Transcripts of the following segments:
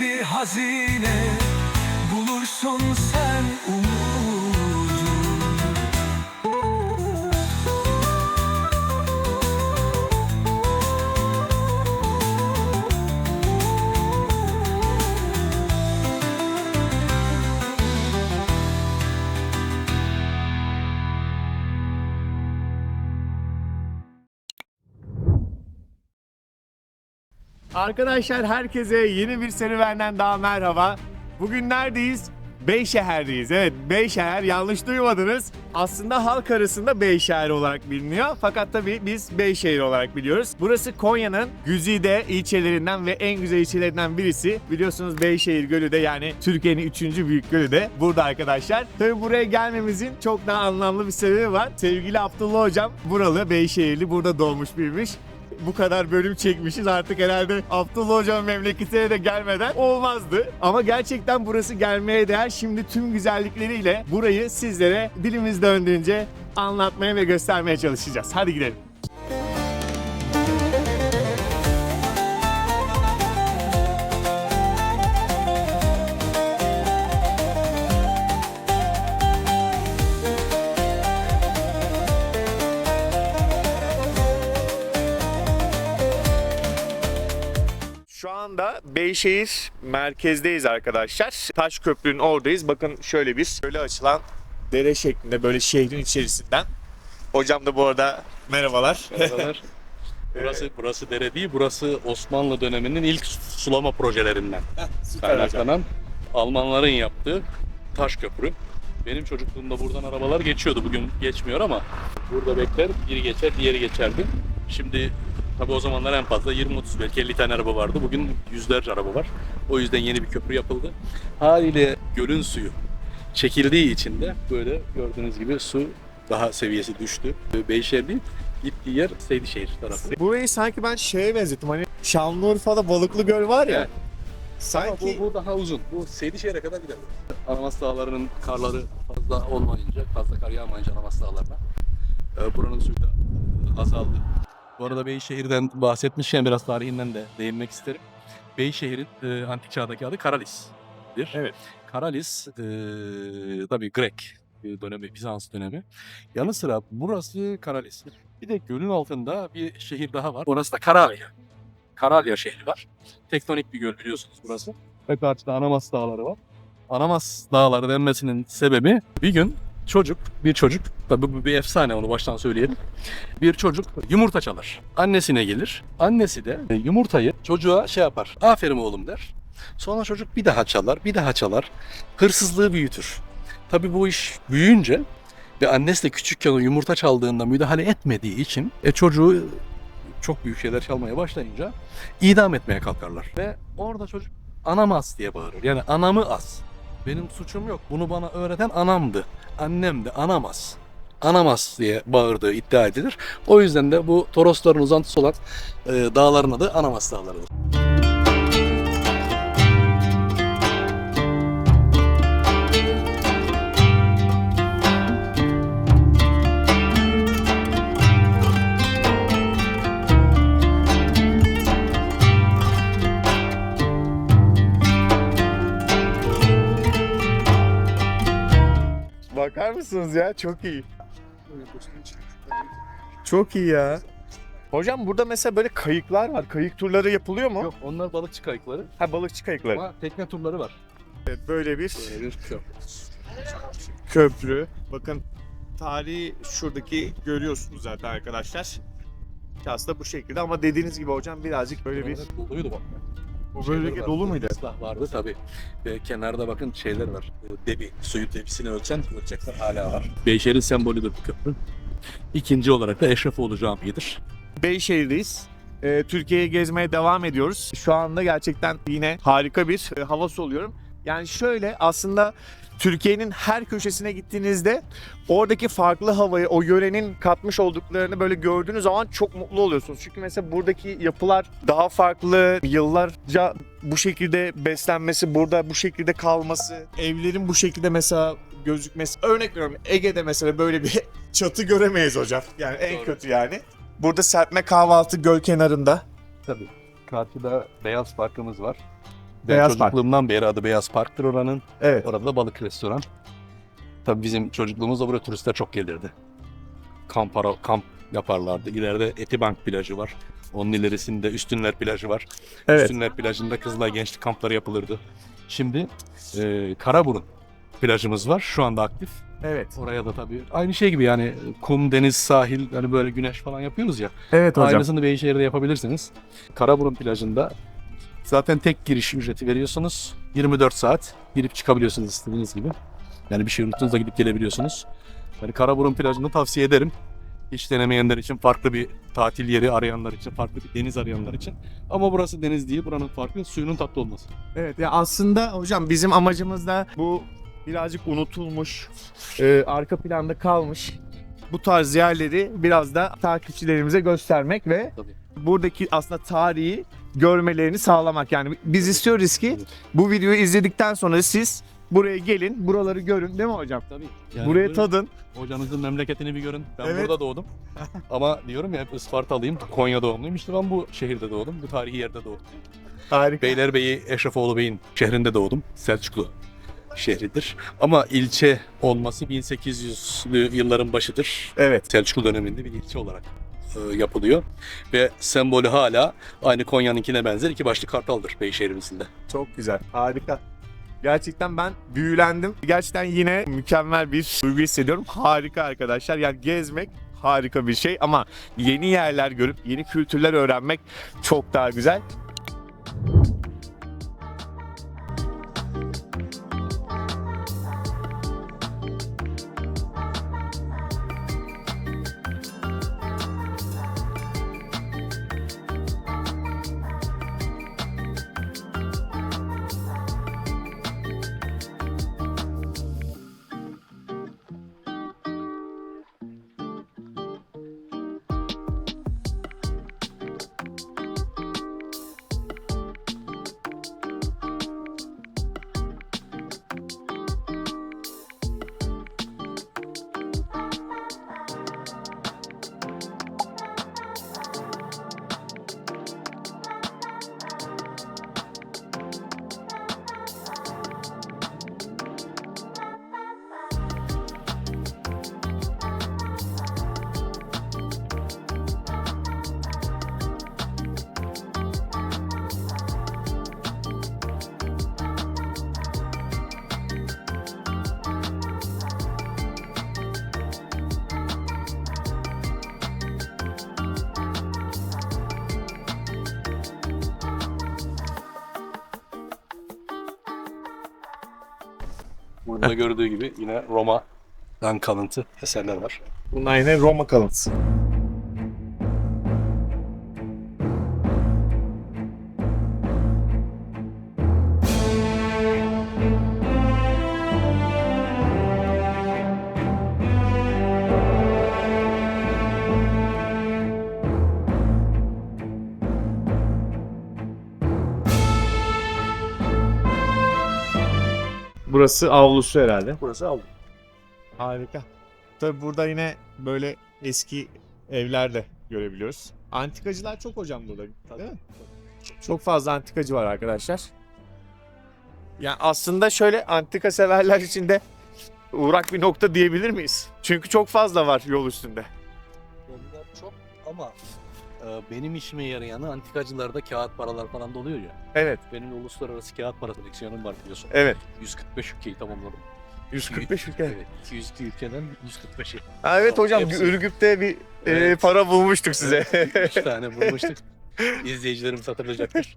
bir hazine Bulursun sen umut. Arkadaşlar herkese yeni bir serüvenden daha merhaba. Bugün neredeyiz? Beyşehir'deyiz. Evet Beyşehir yanlış duymadınız. Aslında halk arasında Beyşehir olarak biliniyor. Fakat tabii biz Beyşehir olarak biliyoruz. Burası Konya'nın güzide ilçelerinden ve en güzel ilçelerinden birisi. Biliyorsunuz Beyşehir Gölü de yani Türkiye'nin üçüncü büyük gölü de burada arkadaşlar. Tabii buraya gelmemizin çok daha anlamlı bir sebebi var. Sevgili Abdullah Hocam buralı Beyşehirli burada doğmuş büyümüş bu kadar bölüm çekmişiz artık herhalde Abdullah Hocam memleketine de gelmeden olmazdı. Ama gerçekten burası gelmeye değer. Şimdi tüm güzellikleriyle burayı sizlere dilimiz döndüğünce anlatmaya ve göstermeye çalışacağız. Hadi gidelim. Anda Beyşehir merkezdeyiz arkadaşlar. Taş Köprü'nün oradayız. Bakın şöyle bir şöyle açılan dere şeklinde böyle şehrin içerisinden. Hocam da bu arada merhabalar. Merhabalar. Burası, burası dere değil, burası Osmanlı döneminin ilk sulama projelerinden Süper hocam. kaynaklanan Almanların yaptığı taş köprü. Benim çocukluğumda buradan arabalar geçiyordu. Bugün geçmiyor ama burada bekler, biri geçer, diğeri geçerdi. Şimdi tabi o zamanlar en fazla 20-30 belki 50 tane araba vardı. Bugün yüzlerce araba var. O yüzden yeni bir köprü yapıldı. Haliyle gölün suyu çekildiği için de böyle gördüğünüz gibi su daha seviyesi düştü. Beyşehir değil, gittiği yer Seydişehir tarafı. Burayı sanki ben şeye benzettim. Hani Şanlıurfa'da Balıklı Göl var ya. Evet. Ama Sanki bu, bu daha uzun. Bu Seydişehir'e kadar gider. Anamas Dağları'nın karları fazla olmayınca, fazla kar yağmayınca Anamas Dağları'na e, buranın suyu da azaldı. Bu arada Beyşehir'den bahsetmişken biraz tarihinden de değinmek isterim. Beyşehir'in e, antik çağdaki adı Karalis'dir. Evet. Karalis e, tabii Grek e, dönemi, Bizans dönemi. Yanı sıra burası Karalis. Bir de gölün altında bir şehir daha var. Orası da Karalya. Karalya şehri var. Tektonik bir göl biliyorsunuz burası. Ve karşıda Anamas Dağları var. Anamas Dağları denmesinin sebebi bir gün çocuk, bir çocuk, tabii bu bir efsane onu baştan söyleyelim. Bir çocuk yumurta çalar. Annesine gelir. Annesi de yumurtayı çocuğa şey yapar. Aferin oğlum der. Sonra çocuk bir daha çalar, bir daha çalar. Hırsızlığı büyütür. Tabii bu iş büyüyünce ve annesi de küçükken o yumurta çaldığında müdahale etmediği için e, çocuğu çok büyük şeyler çalmaya başlayınca idam etmeye kalkarlar. Ve orada çocuk anamas diye bağırır. Yani anamı as. Benim suçum yok. Bunu bana öğreten anamdı. Annemdi. Anamas. Anamas diye bağırdığı iddia edilir. O yüzden de bu Torosların uzantısı olan e, dağların adı Anamas Dağları'dır. Bakar mısınız ya? Çok iyi. Çok iyi ya. Hocam burada mesela böyle kayıklar var. Kayık turları yapılıyor mu? Yok onlar balıkçı kayıkları Ha balıkçı kayıkları. ama tekne turları var. Evet, böyle bir Böyle bir köprü. köprü. Bakın tarihi şuradaki görüyorsunuz zaten arkadaşlar. Aslında bu şekilde ama dediğiniz gibi hocam birazcık böyle bir... Doluydu bak. Bu bölge Şeyler dolu vardı, muydu? ıslah vardı tabii. Ve kenarda bakın şeyler var. E, Debi, suyun debisini ölçen ölçekler hala var. Beyşehir'in sembolüdür bu köprü. İkinci olarak da Eşrefoğlu Camii'dir. Beyşehir'deyiz. Ee, Türkiye'yi gezmeye devam ediyoruz. Şu anda gerçekten yine harika bir e, hava soluyorum. Yani şöyle aslında Türkiye'nin her köşesine gittiğinizde oradaki farklı havayı, o yörenin katmış olduklarını böyle gördüğünüz zaman çok mutlu oluyorsunuz. Çünkü mesela buradaki yapılar daha farklı, yıllarca bu şekilde beslenmesi, burada bu şekilde kalması, evlerin bu şekilde mesela gözükmesi. Örnek veriyorum Ege'de mesela böyle bir çatı göremeyiz hocam. Yani en Doğru. kötü yani. Burada serpme kahvaltı göl kenarında. Tabii. Karşıda beyaz parkımız var. Ben Beyaz Park. çocukluğumdan beri adı Beyaz Park'tır oranın. Evet. Orada da balık restoran. Tabii bizim çocukluğumuzda buraya turistler çok gelirdi. Kamp, ara- kamp yaparlardı. İleride Etibank plajı var. Onun ilerisinde Üstünler plajı var. Evet. Üstünler plajında kızlar gençlik kampları yapılırdı. Şimdi e, Karaburun plajımız var. Şu anda aktif. Evet. Oraya da tabii aynı şey gibi yani kum, deniz, sahil hani böyle güneş falan yapıyoruz ya. Evet hocam. Aynısını Beyşehir'de yapabilirsiniz. Karaburun plajında zaten tek giriş ücreti veriyorsunuz. 24 saat girip çıkabiliyorsunuz istediğiniz gibi. Yani bir şey unuttuğunuzda gidip gelebiliyorsunuz. Yani Karaburun plajını tavsiye ederim. Hiç denemeyenler için, farklı bir tatil yeri arayanlar için, farklı bir deniz arayanlar için. Ama burası deniz değil, buranın farkı suyunun tatlı olması. Evet ya aslında hocam bizim amacımız da bu birazcık unutulmuş, e, arka planda kalmış bu tarz yerleri biraz da takipçilerimize göstermek ve Tabii. buradaki aslında tarihi görmelerini sağlamak. Yani biz istiyoruz ki bu videoyu izledikten sonra siz buraya gelin, buraları görün değil mi hocam? Tabii. buraya böyle tadın. Hocanızın memleketini bir görün. Ben Evet. burada doğdum. Ama diyorum ya hep Ispartalıyım. Konya doğumluyum. İşte ben bu şehirde doğdum. Bu tarihi yerde doğdum. Harika. Beylerbeyi Eşrefoğlu Bey'in şehrinde doğdum. Selçuklu şehridir. Ama ilçe olması 1800'lü yılların başıdır. Evet. Selçuklu döneminde bir ilçe olarak yapılıyor. Ve sembolü hala aynı Konya'nınkine benzer iki başlı kartaldır Beyşehir'imizin de. Çok güzel. Harika. Gerçekten ben büyülendim. Gerçekten yine mükemmel bir duygu hissediyorum. Harika arkadaşlar. Yani gezmek harika bir şey ama yeni yerler görüp yeni kültürler öğrenmek çok daha güzel. Burada gördüğü gibi yine Roma'dan kalıntı eserler var. Bunlar yine Roma kalıntısı. Burası avlusu herhalde. Burası avlu. Harika. Tabi burada yine böyle eski evler de görebiliyoruz. Antikacılar çok hocam burada. Değil mi? Çok fazla antikacı var arkadaşlar. Yani aslında şöyle antika severler için de uğrak bir nokta diyebilir miyiz? Çünkü çok fazla var yol üstünde. Onlar çok ama e, benim işime yarayanı antikacılarda kağıt paralar falan da oluyor ya. Evet, Benim de uluslararası kağıt para koleksiyonum var biliyorsun. evet. 145 ülkeyi tamamladım. 145 ülke. Evet. 202 ülkeden 145'i. Ha, evet hocam Hepsi. Ürgüp'te bir e, Evet. para bulmuştuk size. 3 tane bulmuştuk. İzleyicilerimiz hatırlayacaktır.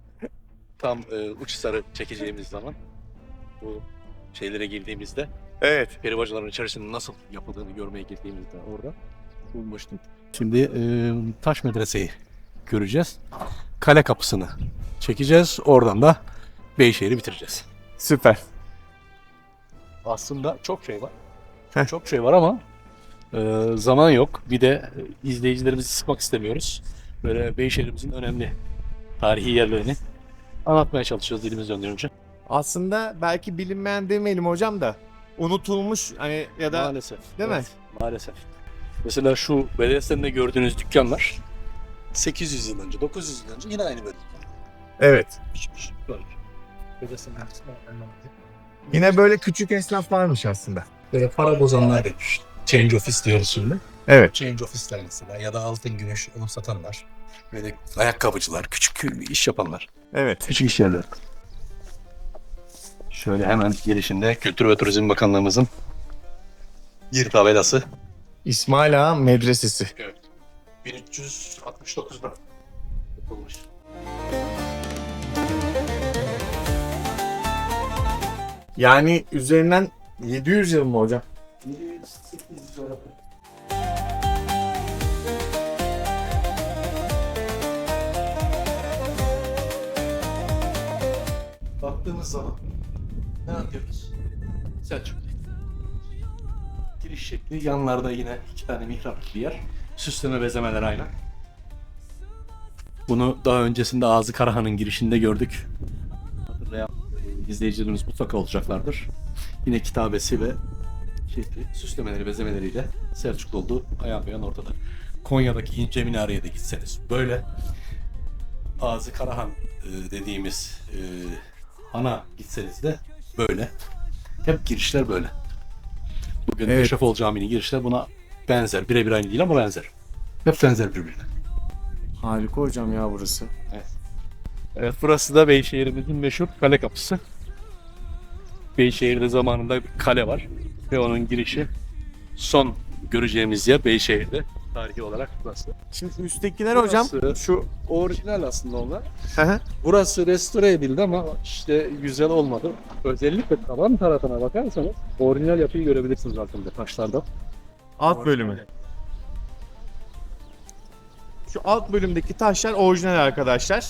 Tam e, Uçhisar'ı çekeceğimiz zaman bu şeylere girdiğimizde evet. peribacaların içerisinde nasıl yapıldığını görmeye girdiğimizde orada bulmuştum. Şimdi e, taş medreseyi göreceğiz. Kale kapısını çekeceğiz. Oradan da Beyşehir'i bitireceğiz. Süper. Aslında çok şey var. Heh. Çok şey var ama e, zaman yok. Bir de e, izleyicilerimizi sıkmak istemiyoruz. Böyle Beyşehir'imizin önemli tarihi yerlerini anlatmaya çalışıyoruz dilimiz döndürünce. Aslında belki bilinmeyen demeyelim hocam da unutulmuş hani ya da Maalesef. Değil mi? Evet, Maalesef. Mesela şu Belediyesi'nde gördüğünüz dükkanlar 800 yıl önce, 900 yıl önce yine aynı böyle evet. Böyle. Yine böyle küçük esnaf varmış aslında. Böyle para bozanlar demiş. Change office diyoruz şimdi. Evet. Change office'ler mesela ya da altın güneş onu satanlar. Böyle ayakkabıcılar, küçük iş yapanlar. Evet. Küçük iş yerleri. Şöyle hemen girişinde Kültür ve Turizm Bakanlığımızın bir tabelası. İsmail Ağa Medresesi. Evet. 1369'da yapılmış. Yani üzerinden 700 yıl mı hocam? Baktığımız zaman ne yapıyoruz? Selçuk. Giriş şekli yanlarda yine iki tane mihrap bir yer. Süsleme bezemeler aynı. Bunu daha öncesinde Ağzı Karahan'ın girişinde gördük. Hatırlayan izleyicilerimiz mutlaka olacaklardır. Yine kitabesi ve şekli, süslemeleri, bezemeleriyle Selçuklu olduğu ayan beyan ortada. Konya'daki ince minareye de gitseniz böyle Ağzı Karahan e, dediğimiz e, ana gitseniz de böyle. Hep girişler böyle. Bugün Evet. Eşrefoğlu Camii'nin girişler buna benzer. Birebir aynı değil ama benzer. Hep benzer birbirine. Harika hocam ya burası. Evet burası da Beyşehir'imizin meşhur kale kapısı. Beyşehir'de zamanında bir kale var ve onun girişi son göreceğimiz yer Beyşehir'de tarihi olarak burası. Şimdi üsttekiler hocam şu Orijinal aslında onlar. Burası restore edildi ama işte güzel olmadı. Özellikle tavan tarafına bakarsanız orijinal yapıyı görebilirsiniz altında taşlarda. alt bölümü. Şu alt bölümdeki taşlar orijinal arkadaşlar.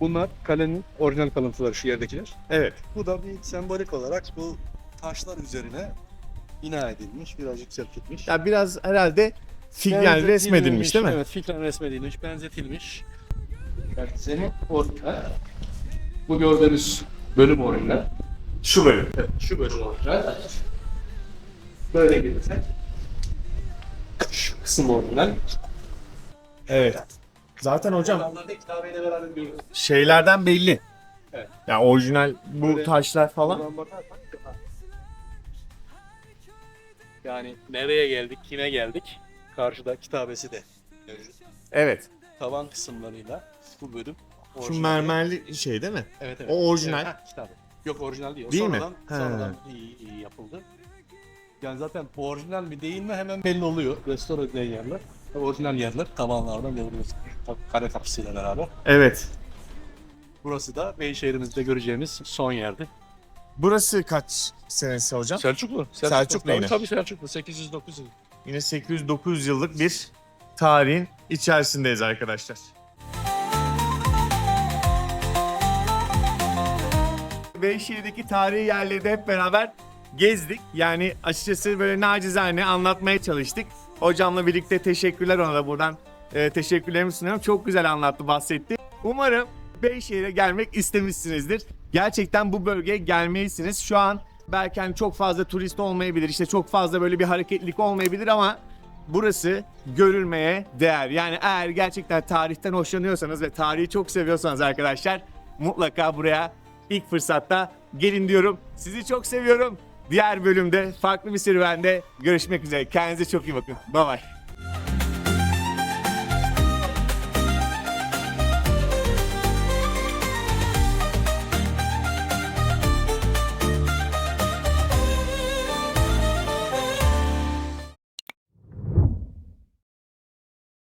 Bunlar kalenin orijinal kalıntıları şu yerdekiler. Evet. Bu da bir sembolik olarak bu taşlar üzerine bina edilmiş, birazcık serpilmiş. Ya biraz herhalde figyen resmedilmiş değil mi? Evet, fikren resmedilmiş, benzetilmiş. Yani senin orijinal. Bu gördüğünüz bölüm orijinal. Şu bölüm. Evet, şu bölüm orijinal. Böyle gelirsek. Şu kısım orijinal. Evet. Zaten hocam Adamlarda kitabeyle beraber görüyoruz. şeylerden belli. Evet. Ya orijinal bu Böyle- taşlar falan. Buradan bakarsak Yani nereye geldik, kime geldik? Karşıda kitabesi de mevcut. Evet. Tavan kısımlarıyla bu bölüm. Şu orijinal. mermerli şey değil mi? Evet, evet. o orijinal. Evet, ha, kitabı. Yok orijinal değil. O Değil mi? sonradan, He. sonradan iyi, iyi yapıldı. Yani zaten orijinal mi değil mi hemen belli oluyor. Restore edilen yerler. Orijinal yerler tavanlardan görüyoruz. Kare kapısıyla beraber. Evet. Burası da Beyşehir'imizde göreceğimiz son yerdi. Burası kaç senesi hocam? Selçuklu. Selçuklu Tabii, yine. tabii Selçuklu. 809 yıl. Yine 800-900 yıllık bir tarihin içerisindeyiz arkadaşlar. Beyşehir'deki tarihi yerleri de hep beraber gezdik. Yani açıkçası böyle nacizane anlatmaya çalıştık. Hocamla birlikte teşekkürler ona da buradan e, teşekkürlerimi sunuyorum. Çok güzel anlattı, bahsetti. Umarım Beyşehir'e gelmek istemişsinizdir. Gerçekten bu bölgeye gelmelisiniz. Şu an belki hani çok fazla turist olmayabilir. işte çok fazla böyle bir hareketlilik olmayabilir ama burası görülmeye değer. Yani eğer gerçekten tarihten hoşlanıyorsanız ve tarihi çok seviyorsanız arkadaşlar mutlaka buraya ilk fırsatta gelin diyorum. Sizi çok seviyorum. Diğer bölümde farklı bir serüvende görüşmek üzere. Kendinize çok iyi bakın. Bye bye.